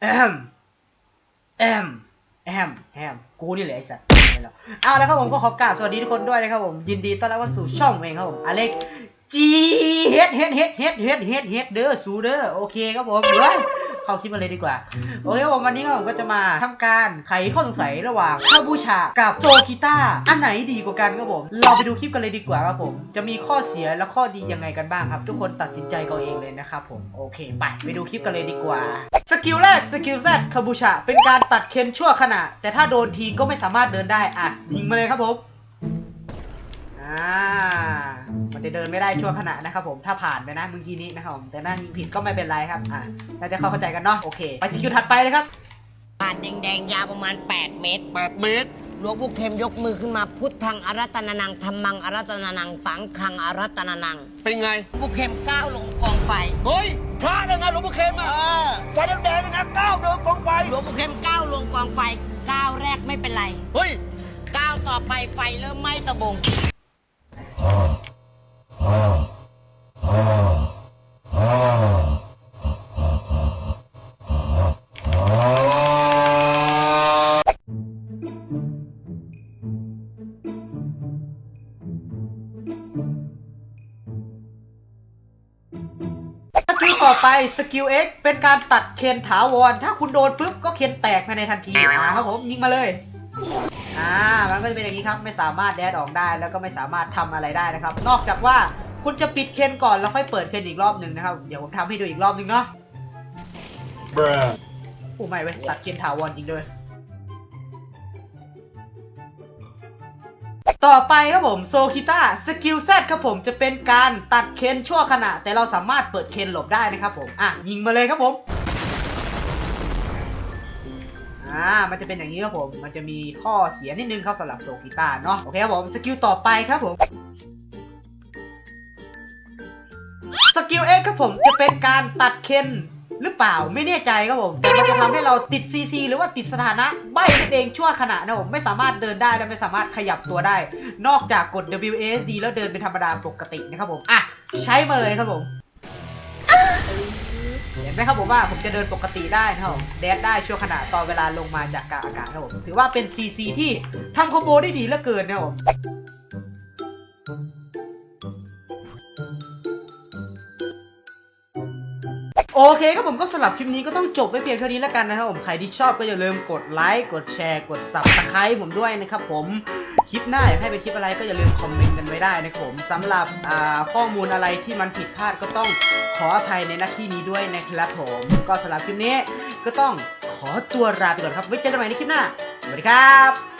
แอมแอมแอมแอมกูนี่แหละไอ้สัสเอาแล้วครับผมก็ขอกราบสวัสดีทุกคนด้วยนะครับผมยินดีต้อนรับเข้าสู่ช่องเองครับผมอเล็ก จีเฮ็ดเฮ็ดเฮ็ดเฮ็ดเฮ็ดเฮ็ดเฮ็ดเด้อสูเด้อโอเคครับผมเดี๋ยวเข้าคลิปมาเลยดีกว่าโอเคครับผมวันนี้ครับผมก็จะมาทำการไขข้อสงสัยระหว่างคาบูชากับโจกีตาร์อันไหนดีกว่ากันครับผม เราไปดูคลิปกันเลยดีกว่าครับผม จะมีข้อเสียและข้อดียังไงกันบ้างครับ ทุกคนตัดสินใจกันเองเลยนะครับผมโอเคไปไปดูคลิปกันเลยดีกว่าสกิลแรกสกิลแซดคาบูชาเป็นการตัดเคนชั่วขณะแต่ถ้าโดนทีก็ไม่สามารถเดินได้อะยิงมาเลยครับผมอ่า มันจะเดินไม่ได้ชั่วขณะนะครับผมถ้าผ่านไปนะเมื่อกี้นี้นะครับผมแต่น่ายิงผิดก็ไม่เป็นไรครับอะน่าจะเข้าใจกันเนาะโอเค ไปสกิลถัดไปเลยครับผ่านแดงๆยาวประมาณ 8 เมตร 8 เมตรหลวงปู่เข็มยกมือขึ้นมาพุทธังอารัตนานังธรรมังอารัตนานังสังฆังอารัตนานัง เป็นไงหลวงปู่เข็มก้าวลงกองไฟเฮ้ยพระได้ไงหลวงพ่อเข็มอะเออไฟแดงๆนะก้าวเดินกองไฟหลวงปู่เข็มก้าวลงกองไฟก้าวแรกไม่เป็นไรเฮ้ยก้าวต่อไปไฟเริ่มไหม้ตะบง กิลต่อไปสกิล X เป็นการตัดเคนถาวร ถ้าคุณโดนปุ๊บก็เคนแตกภายในทันทีอ่าครับผมยิงมาเลยอ่ามันก็จะเป็นอย่างนี้ครับไม่สามารถแดดออกได้แล้วก็ไม่สามารถทำอะไรได้นะครับ นอกจากว่าคุณจะปิดเคนก่อนแล้วค่อยเปิดเคนอีกรอบหนึ่งนะครับ เดี๋ยวผมทำให้ดูอีกรอบหนึ่งเนาะโอ้ไม่เว้ยตัดเคนถาวรจริงด้วย ต่อไปครับผมโซคิต้าสกิลแซดครับผมจะเป็นการตัดเคนชั่วขณะ แต่เราสามารถเปิดเคนหลบได้นะครับผม อะ ยิงมาเลยครับผม อ่า มันจะเป็นอย่างนี้ครับผม มันจะมีข้อเสียนิดนึงครับสำหรับโซคิต้าเนาะโอเคครับผมสกิลต่อไปครับผมสกิลเอ็กครับผมจะเป็นการตัดเคน หรือเปล่าไม่แน่ใจครับผมแต่มันจะทำให้เราติด CC หรือว่าติดสถานะใบนั่นเองชั่วขณะนะผมไม่สามารถเดินได้และไม่สามารถขยับตัวได้ นอกจากกด WASD แล้วเดินเป็นธรรมดาปกตินะครับผมอะใช้มาเลยครับผมเห็นไหมครับผมว่าผมจะเดินปกติได้นะครับผมแดดได้ชั่วขณะตอนเวลาลงมาจากกลางอากาศครับผมถือว่าเป็น CC ที่ทำคอมโบได้ดีเหลือเกินนะครับผม โอเคครับผมก็สำหรับคลิปนี้ก็ต้องจบไว้เพียงเท่านี้แล้วกันนะครับผม ใครที่ชอบก็อย่าลืมกดไลค์ กดแชร์ กด subscribe ผมด้วยนะครับผม คลิปหน้าอยากให้เป็นคลิปอะไรก็อย่าลืมคอมเมนต์กันไว้ได้นะครับผมสำหรับข้อมูลอะไรที่มันผิดพลาดก็ต้องขออภัยในหน้าที่นี้ด้วยนะครับผม ก็สำหรับคลิปนี้ก็ต้องขอตัวลาไปก่อนครับ ไว้เจอกันใหม่ในคลิปหน้า สวัสดีครับ